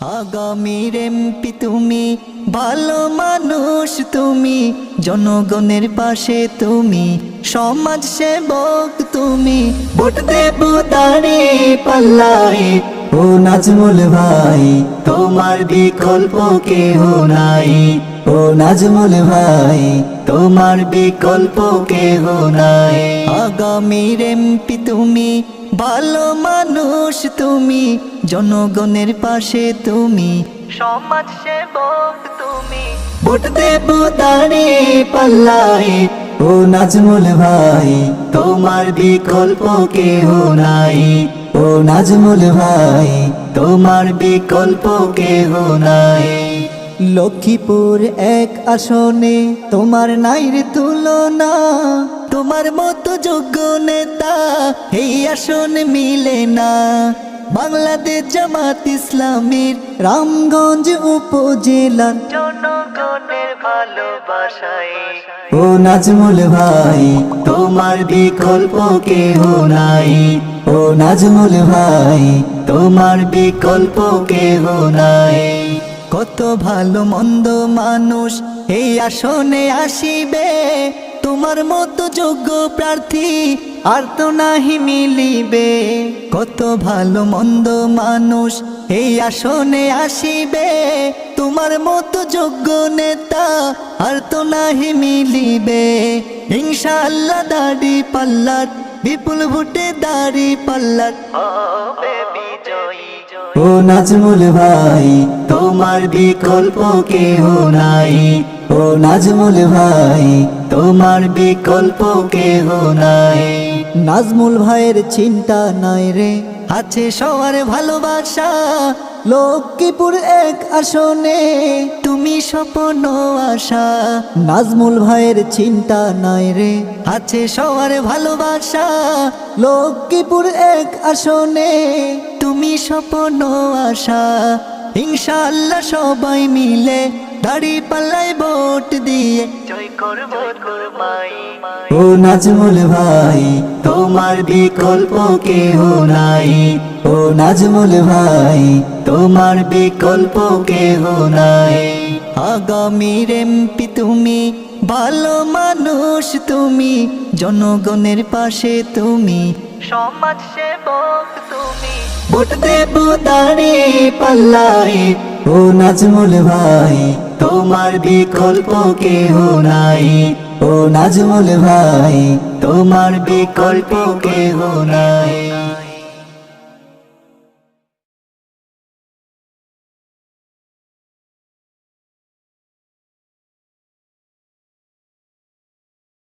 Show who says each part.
Speaker 1: আগামীর এমপি তুমি, ভালো মানুষ তুমি, জনগণের পাশে তুমি, সমাজ সেবক তুমি। ভোট দেব পাল্লায়, ও নাজমুল ভাই, তোমার বিকল্প কেহ নাই। ও নাজমুল ভাই, তোমার বিকল্প কেহ নাই। আগামীর এমপি তুমি ভালো মানুষ তুমি, জনগণের পাশে তুমি, সমাজ সেবক তুমি। ভোট দেব দাঁড়ে পাল্লায়, ও নাজমুল ভাই, তোমার বিকল্প কেহ নাই। ও নাজমুল ভাই, তোমার বিকল্প কেহ নাই। লক্ষ্মীপুর এক আসনে, তোমার নাইর তুলনা তোমার মতো যোগ্য নেতা, এই আসন মিলে না। বাংলাদেশ জামাত ইসলামের রামগঞ্জ উপজেলার জনগণের ভালোবাসায়। ও নাজমুল ভাই, তোমার বিকল্প কেহ নাই। ও নাজমুল ভাই, তোমার বিকল্প কেহ নাই। কত ভালো মন্দ মানুষ এই আসনে আসিবে। তোমার মতো যোগ্য প্রার্থী আর তো নাহি মিলিবে। কত ভালো মন্দ মানুষ এই আসনে আসিবে। তোমার মতো যোগ্য নেতা আর তো নাহি মিলিবে। ইনশাআল্লাহ দাড়ি পাল্লার, বিপুল ভোটে দাড়ি পাল্লার। ও নাজমুল ভাই, তোমার বিকল্প কেহ নাই। ও নাজমুল ভাই, তোমার বিকল্প কেহ নাই। নাজমুল ভাইয়ের চিন্তা নাই রে, আছে সবার ভালোবাসা। লক্ষ্মীপুর এক আসনে, তুমি স্বপ্ন আশা। নাজমুল ভাইয়ের চিন্তা নাই রে, আছে সবার ভালোবাসা। লক্ষ্মীপুর এক আসনে তুমি স্বপ্ন আশা ইনশাল্লাহ সবাই মিলে দাড়ি পাল্লায় ভোট দিয়ে। ও নাজমুল ভাই তোমার বিকল্প কেহ নাই। ও নাজমুল ভাই তোমার বিকল্প কেহ নাই। আগামীর এমপি তুমি ভালো মানুষ তুমি জনগণের পাশে তুমি সমাজ সেবক তুমি। ভোট দেব দাঁড়ে পাল্লায়, ও নাজমুল ভাই, তোমার বিকল্প কেহ নাই। ও নাজমুল ভাই, তোমার বিকল্প কেহ নাই।